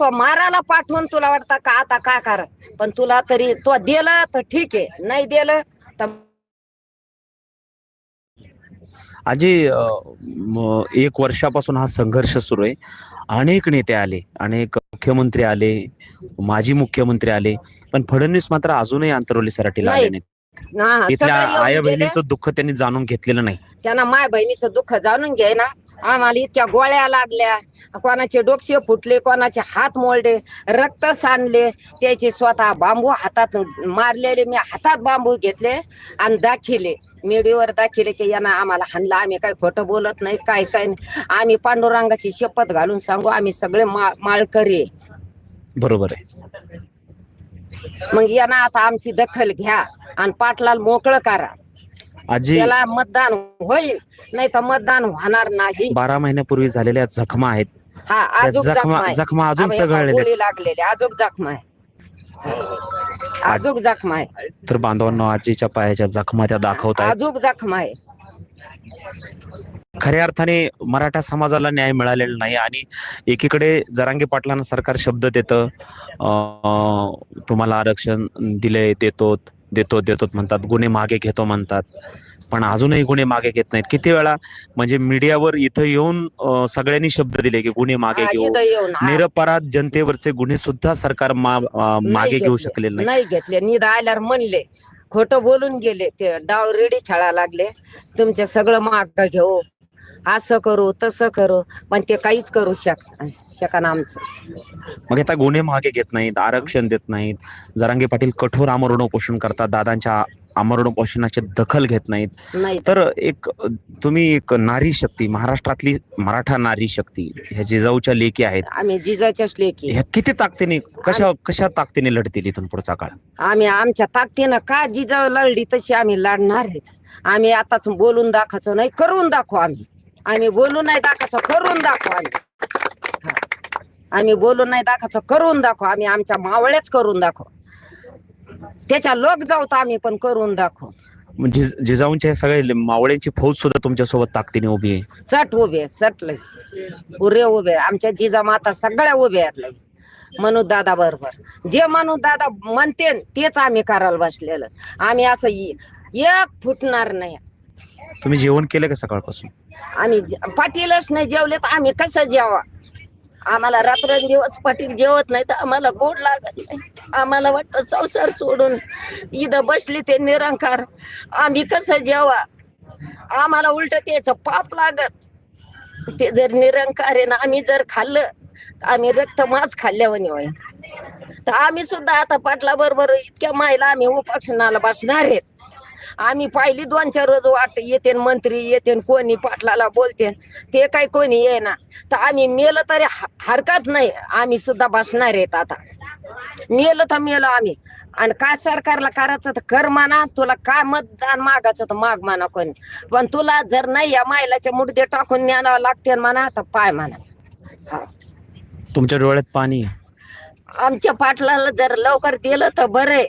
तो मारायला पाठवून तुला वाटतं का आता काय कर? पण तुला तरी तो दिलं तर ठीक आहे. नाही दिलं तर आजी एक वर्षापासून हा संघर्ष सुरू आहे. अनेक नेते आले अनेक मुख्यमंत्री आले माजी मुख्यमंत्री आले पण फडणवीस मात्र अजूनही अंतरवली सराटीला आले नाही. इथल्या आया. बहिणीचं दुःख त्यांनी जाणून घेतलेलं नाही. त्यांना माय बहिणीचं दुःख जाणून घे ना. आम्हाला इतक्या गोळ्या लागल्या. कोणाचे डोकशे फुटले कोणाचे हात मोडले रक्त सांडले. त्याचे स्वतः बांबू हातात मारलेले. मी हातात बांबू घेतले आणि दाखिले. मीडियावर दाखिले की यांना आम्हाला हाणला. आम्ही काय खोटं बोलत नाही काय काय नाही. आम्ही पांडुरंगाची शपथ घालून सांगू आम्ही सगळे मा माळकरी. बरोबर आहे. मग यांना आता आमची दखल घ्या आणि पाटलाला मोकळं करा. आजी. त्याला मतदान होईल नाही तर मतदान होणार नाही. बारा महिन्यापूर्वी झालेल्या जखमा आहेत. हा त्या आजूक जखमा जखमा आहे. जखमा अजून आम्ही एका चघळलेल्या आहेत. गोळी लागलेली आजूक जखमा आहे. आजूक जखमा आहे. तर बांधवांनो आजीच्या पायाच्या जखमा त्या दाखवत आहेत. आजूक जखमा आहे. खऱ्या अर्थाने मराठा समाजाला न्याय मिळालेला नाही आणि एकीकडे जरांगे पाटलांना सरकार शब्द देतं अं, तुम्हाला आरक्षण दिले देतो देतो देतो म्हणतात. गुन्हे मागे घेतो म्हणतात. पण अजूनही गुन्हे मागे घेत नाहीत. किती वेळा म्हणजे मीडियावर इथं येऊन सगळ्यांनी शब्द दिले की गुन्हे मागे घेऊ. निरपराध जनतेवरचे गुन्हे सुद्धा सरकार मागे घेऊ. शकलेले नाही. घेतले. निदा आल्यावर म्हणले. खोटं बोलून गेले. ते डाव रेडी खेळायला लागले. तुमचे सगळं माग घेऊ. असं करू तसं करू पण ते काहीच करू शक शकन आमचं. मग आता गुन्हे मागे घेत नाहीत आरक्षण देत नाहीत. जरांगे पाटील कठोर आमरण उपोषण करतात दादांच्या आमरण उपोषणाची दखल घेत नाहीत. नाही. तर एक तुम्ही एक नारी शक्ती महाराष्ट्रातली मराठा नारी शक्ती ह्या जिजाऊच्या लेखी आहेत. आम्ही जिजाच्याच लेकी. ह्या किती ताकदीने कशा कशा ताकदीने लढतील इथून पुढचा काळ? आम्ही आमच्या ताकदीनं का जिजाऊ लढली तशी आम्ही लढणार आहेत. आम्ही आताच बोलून दाखवायचो नाही करून दाखवू आम्ही. आम्ही बोलून नाही दाखवायचो करून दाखवू आम्ही. आम्ही बोलून नाही दाखवायचो करून दाखवू. आम्ही आमच्या मावळ्याच करून दाखवू. त्याच्या लोक जाऊ तर आम्ही पण करून दाखवू. म्हणजे जिजाऊंच्या सगळ्या मावळ्यांची फौज सुद्धा तुमच्यासोबत ताकदीने उभी आहे. चट उभे चटले पुरे उभे आमच्या जिजा माता सगळ्या उभ्या आहेत लय. मनू दादा बरोबर. जे मनू दादा म्हणते तेच आम्ही करायला बसलेलं. आम्ही असं इ- एक फुटणार नाही. तुम्ही जेवण केलं का सकाळपासून? आम्ही पाटीलच नाही जेवले तर आम्ही कसं जेवा? आम्हाला रात्रंदिवस पाटील जेवत नाही तर आम्हाला गोड लागत नाही. आम्हाला वाटतं संसार सोडून इथं बसली ते निरंकार. आम्ही कसं जेवा? आम्हाला उलट त्याचं पाप लागत. ते जर निरंकार आहे ना आम्ही जर खाल्लं तर आम्ही रक्त मांस खाल्ल्यावानी होय. तर आम्ही सुद्धा आता पाटला बरोबर इतक्या मायला आम्ही उपासनाला बसणार आहेत. आम्ही पाहिली दोन चार रोज वाट येते मंत्री येते कोणी पाटलाला बोलते ते काय कोणी येईना. तर आम्ही मेलं तरी हरकत नाही. आम्ही सुद्धा बसणार आहेत आता. मेलं तर मेलं आम्ही. आणि काय सरकारला करायचं तर कर म्हणा. तुला काय मतदान मागायचं तर माग म्हणा कोणी. पण तुला जर नाही या मायलाच्या मुडदे टाकून न्यायला लागते म्हणा तर पाय म्हणा. तुमच्या डोळ्यात पाणी. आमच्या पाटलाला जर लवकर दिलं तर बरं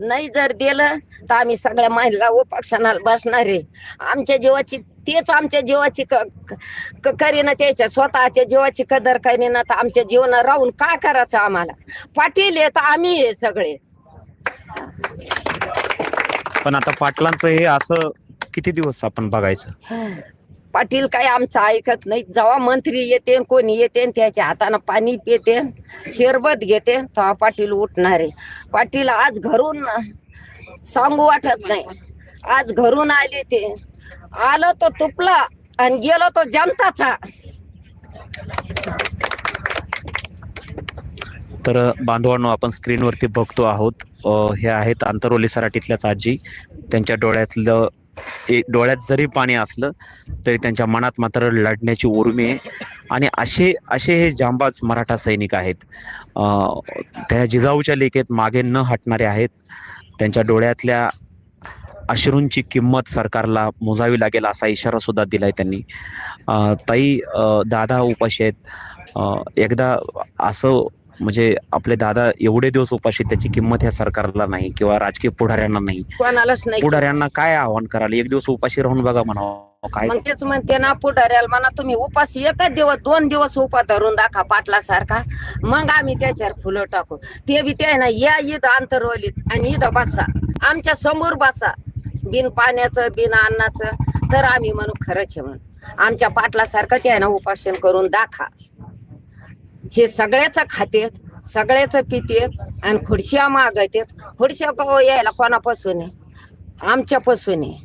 नाही जर दिलं तर आम्ही सगळ्या महिला उपाक्षणाला बसणार आहे. आमच्या जीवाची तेच आमच्या जीवाची क क- करीना त्याच्या स्वतःच्या जीवाची कदर करीना तर आमच्या जीवना राहून काय करायचं आम्हाला? पाटील तर आम्ही आहे सगळे. पण आता पाटलांचं हे असं किती दिवस आपण बघायचं? पाटील काय आमचं ऐकत नाही. जेव्हा मंत्री येते कोणी येते त्याच्या हातानं पाणी पिते शरबत घेते तेव्हा पाटील उठणारे पाटील आज घरून सांगू वाटत नाही. आज घरून आले ते. आलं तो तुपला आणि गेलो तो जनताचा. तर बांधवांनो आपण स्क्रीनवरती बघतो आहोत. हे आहेत आंतरोली सराटीतल्याच आजी. त्यांच्या डोळ्यातलं डोळ्यात जरी पाणी असलं तरी त्यांच्या मनात मात्र लढण्याची उर्मी आहे. आणि असे असे हे जांबाज मराठा सैनिक आहेत. त्या जिजाऊच्या लेखेत मागे न हटणारे आहेत. त्यांच्या डोळ्यातल्या अश्रूंची किंमत सरकारला मोजावी लागेल असा इशारा सुद्धा दिलाय त्यांनी. ताई दादा उपाशी आहेत. एकदा असं म्हणजे आपले दादा एवढे दिवस उपाशी त्याची किंमत ह्या सरकारला नाही किंवा राजकीय पुढाऱ्यांना नाही. कोणालाच नाही. पुढाऱ्यांना काय आव्हान कराल? एक दिवस उपाशी राहून बघा म्हणावं. काय? मग तेच म्हणते ना पुढाऱ्याला म्हणा तुम्ही उपास एकच दिवस दोन दिवस उपा धरून दाखा पाटला सारखा मग आम्ही त्याच्यावर फुलं टाकू. ते बी ते ना या ईद आंतरवलीत आणि ईद बसा. आमच्यासमोर बसा. बिन पाण्याचं बिन अन्नाचं. तर आम्ही म्हणू खरंच आहे म्हणून. आमच्या पाटला सारखं ते ना उपासन करून दाखा हे सगळ्याच खातेत सगळ्याच पितेत आणि खुर्च्या मागतेत खुर्च्या को यायला कोणापासून आहे? आमच्यापासून आहे.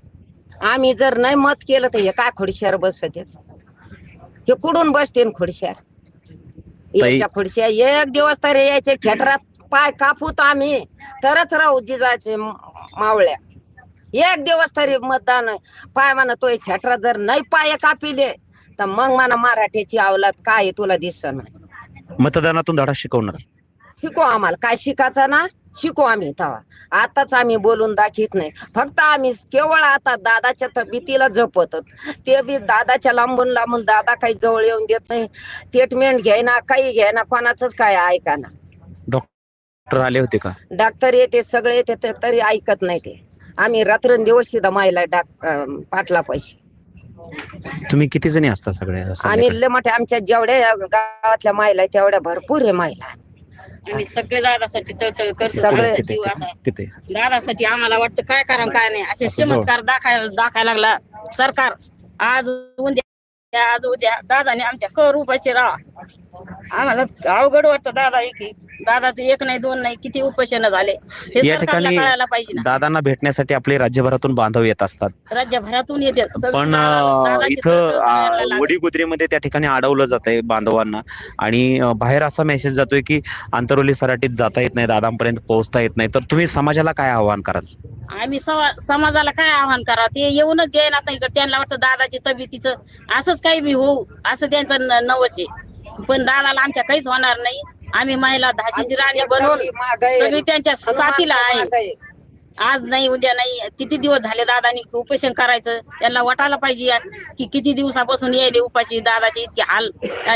आम्ही जर नाही मत केलं तर हे काय खुर्शीवर बसत हे कुठून बसते ताई- याच्या खुर्च्या एक दिवस तरी यायचे खेटरात पाय कापूत आम्ही. तरच राहू जिजायचे म- मावळ्या. एक दिवस तरी मतदान पाय म्हणतोय खेटरात जर नाही पाय कापिले तर मग मला मराठीची अवलाद काय तुला दिसणार मतदानातून धडा शिकवणार. शिकू आम्हाला. काय शिकायचं ना? शिकू आम्ही तवा आताच आम्ही बोलून दाखीत नाही. फक्त आम्ही केवळ आता दादाच्या तब्येतीला जपत ते बी दादाच्या लांबून लांबून दादा काही जवळ येऊन देत नाही. ट्रीटमेंट घ्यायना काही घ्यायना कोणाच काय ऐकाना डॉक्टर आले होते का? डॉक्टर येते सगळे येते तरी ऐकत नाही ते. आम्ही रात्रंदिवस सुद्धा मायला डाक अं, पाटला पैसे तुम्ही किती जणी असता सगळे आम्ही संध्याकाळी? लय मोठ्या आमच्या जेवढ्या गावातल्या मायला आहेत, तेवढ्या भरपूर आहे मायला आम्ही सगळे दादासाठी करतो. सगळे- जीव दादासाठी आम्हाला वाटतं काय करा काय नाही. असे असं जवळ. चमत्कार दाखायला दाखायला लागला सरकार. आज उद्या आज उद्या दादाने आमच्या कर उपाशी राहा. आम्हाला अवघड वाटतं दादा एक दादाचं एक नाही दोन नाही किती उपोषण झाले. हे या सरकारला ठिकाणी कळायला पाहिजे ना. दादांना भेटण्यासाठी आपले राज्यभरातून बांधव येत असतात. राज्यभरातून येते सगळी पण दादा- अं, दादाची इथं तळतळ सगळ्यांना अं, लागते. वडीगुद्रीमध्ये त्या ठिकाणी अडवलं जात आहे बांधवांना. आणि अं, बाहेर असा मेसेज जातोय की आंतरवली सराटीत जाता येत नाही दादांपर्यंत पोहोचता येत नाही. तर तुम्ही समाजाला काय आव्हान कराल? आम्ही सवा- समाजाला काय आव्हान करा ते येऊनच द्यायला आता इकडे. त्यांना वाटतं दादाची तब्येतीचं असंच काही बी होऊ असं त्यांचं न- नवस आहे. पण दादाला आमच्या काहीच होणार नाही. आम्ही महिला धाशीची राणी बनवून सगळी त्यांच्या साथीला आहे. आज नाही उद्या नाही. किती दिवस झाले दादानी उपोषण करायचं? त्यांना वाटायला पाहिजे यार की किती दिवसापासून यायले उपाशी दादाचे इतके हाल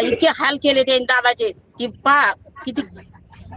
इतके हाल केले त्यांनी दादाचे की पहा किती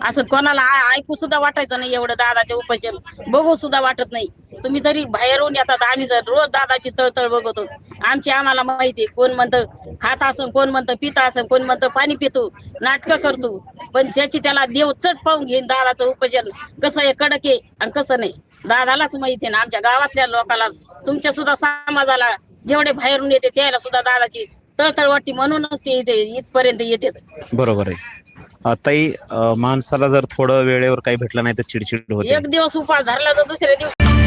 असं कोणाला आ- ऐकू सुद्धा वाटायचं नाही एवढं दादाचे उपोषण. बघू सुद्धा वाटत नाही. तुम्ही तरी बाहेरून येतात आम्ही तर रोज दादाची तळतळ बघतो. आमची आम्हाला माहिती. कोण म्हणतं खात असं कोण म्हणतं पिता असं कोण म्हणतं पाणी पितो नाटकं करतो. पण त्याची त्याला देव चट पाहून घेईन दादाचं उपोषण कसं आहे कडक आहे आणि कसं नाही. दादालाच माहिती आहे ना आमच्या गावातल्या लोकांना तुमच्या सुद्धा समाजाला जेवढे बाहेरून येते त्याला सुद्धा दादाची तळतळ वाटते म्हणूनच ते इथे इथपर्यंत येते बरोबर आहे. ताई अं, माणसाला जर थोडं वेळेवर काही भेटलं नाही तर चिडचिड होते. एक दिवस उपास धरला तर दुसऱ्या दिवशी